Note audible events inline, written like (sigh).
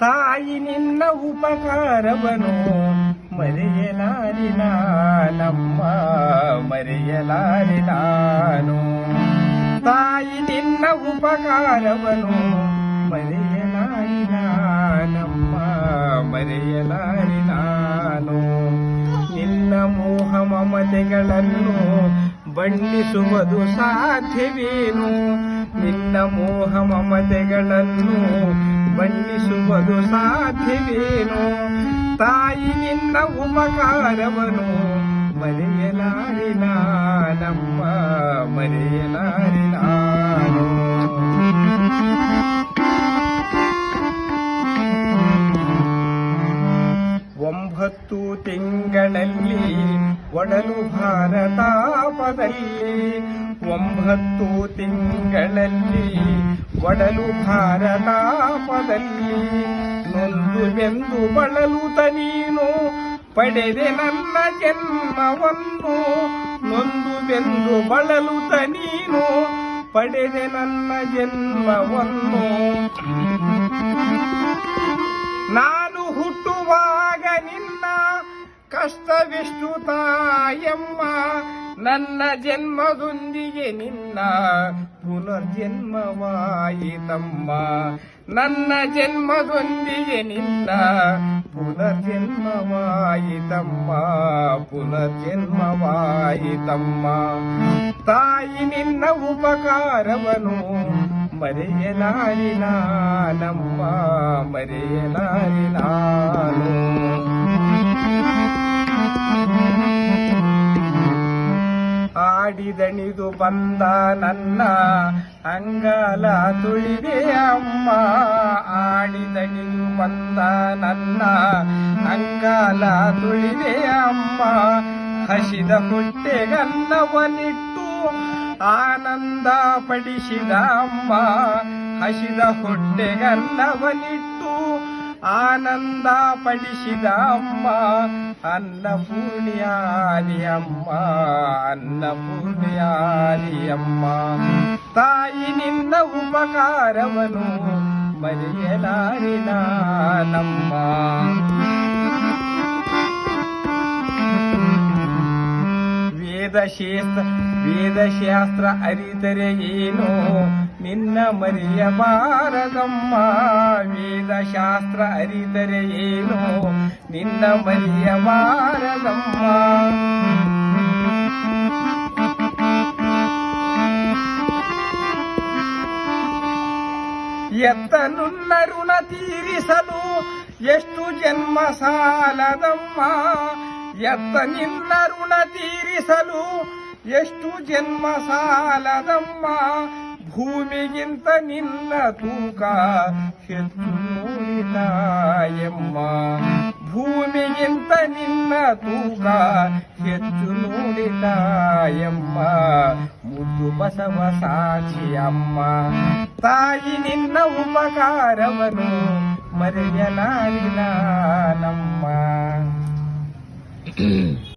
ತಾಯಿ ನಿನ್ನ ಉಪಕಾರವನು. ಮರೆಯಲಾರಿ ನಮ್ಮ ತಾಯಿ ನಿನ್ನ ಉಪಕಾರವನು. ಮರೆಯಲಾರಿ ನಮ್ಮ ಮರೆಯಲಾರಿ ನಾನು. ನಿನ್ನ ಮೋಹ ಮಮತೆಗಳನ್ನು ಬಣ್ಣಿಸುವುದು ಸಾಧ್ಯವೇನು? ನಿನ್ನ ಮೋಹ ಮಮತೆಗಳನ್ನು ಬಣ್ಣಿಸುವುದು ಸಾಧ್ಯವೇನು? ತಾಯಿ ನಿನ್ನ ಉಪಕಾರವನು ಮರೆಯಲಾರಿನ ನಮ್ಮ ಮರೆಯಲಾರಿನ ಒಂಬತ್ತು ತಿಂಗಳಲ್ಲಿ ಒಡಲು ಭಾರತಾಪದಲ್ಲಿ ಒಂಬತ್ತು ತಿಂಗಳಲ್ಲಿ ಒಡಲು ಭಾರತಾಪದಲ್ಲಿ ನೊಂದು ಬೆಂದು ಬಳಲುತ ನೀನು ಪಡೆದೆ ನನ್ನ ಜನ್ಮವನ್ನು ನೊಂದು ಬೆಂದು ಬಳಲುತ ನೀನು ಪಡೆದೆ ನನ್ನ ಜನ್ಮವನ್ನು ನಾನು ಹುಟ್ಟುವಾಗ ನಿನ್ನ ಕಷ್ಟವಿಷ್ಟು ತಾಯಮ್ಮ ನನ್ನ ಜನ್ಮದೊಂದಿಗೆ ನಿನ್ನ ಪುನರ್ಜನ್ಮವಾಯಿತಮ್ಮ ನನ್ನ ಜನ್ಮದೊಂದಿಗೆ ನಿನ್ನ ಪುನರ್ಜನ್ಮವಾಯಿತಮ್ಮ ಪುನರ್ಜನ್ಮವಾಯಿತಮ್ಮ ತಾಯಿ ನಿನ್ನ ಉಪಕಾರವನು ಮರೆಯಲಾರಿ ನಮ್ಮ ಮರೆಯಲಾರಿ ನಾನು. ಬಂದ ನನ್ನ ಅಂಗಲ ತುಳಿದೆ ಅಮ್ಮ. ನೀನು ಬಂದ ನನ್ನ ಅಂಗಲ ತುಳಿದೆ ಅಮ್ಮ. ಹಸಿದ ಹೊಟ್ಟೆಗನ್ನವನಿಟ್ಟು ಆನಂದ ಪಡಿಸಿದ ಅಮ್ಮ. ಹಸಿದ ಹೊಟ್ಟೆಗನ್ನವನಿಟ್ಟು ಆನಂದ ಪಡಿಸಿದ ಅಮ್ಮ ಅನ್ನಪೂರ್ಣಿಯಾದಿ ಅಮ್ಮ. ಅನ್ನಪೂರ್ಣಿಯಾದಿ ಅಮ್ಮ ತಾಯಿ ನಿನ್ನ ಉಪಕಾರವನು ಮರೆಯಲಾರಿ ನಮ್ಮ ವೇದಶಾಸ್ತ್ರ ವೇದಶಾಸ್ತ್ರ ಅರಿತರೆ ಏನು ನಿನ್ನ ಮರಿಯಬಾರದಮ್ಮ ವೇದ ಶಾಸ್ತ್ರ ಅರಿತರೆ ಏನು? ನಿನ್ನ ಮರಿಯಬಾರದಮ್ಮ ಎತ್ತ ನುನ್ನ ಋಣ ತೀರಿಸಲು ಎಷ್ಟು ಜನ್ಮ ಸಾಲದಮ್ಮ? ಎತ್ತ ನಿನ್ನ ಋಣ ತೀರಿಸಲು ಎಷ್ಟು ಜನ್ಮ ಸಾಲದಮ್ಮ? ಭೂಮಿಗಿಂತ ನಿನ್ನ ತೂಕ ಹೆಚ್ಚು ಎಮ್ಮ ಭೂಮಿಗಿಂತ ನಿನ್ನ ತೂಕ ಹೆಚ್ಚು ನೋಡಿದಾಯಮ್ಮ. ಮುದ್ದು ಬಸವ ಸಾಕ್ಷಿಯಮ್ಮ. ತಾಯಿ ನಿನ್ನ ಉಪಕಾರವನು ಮರೆಯಲಾಗಿಲ್ಲ ನಮ್ಮ. (coughs)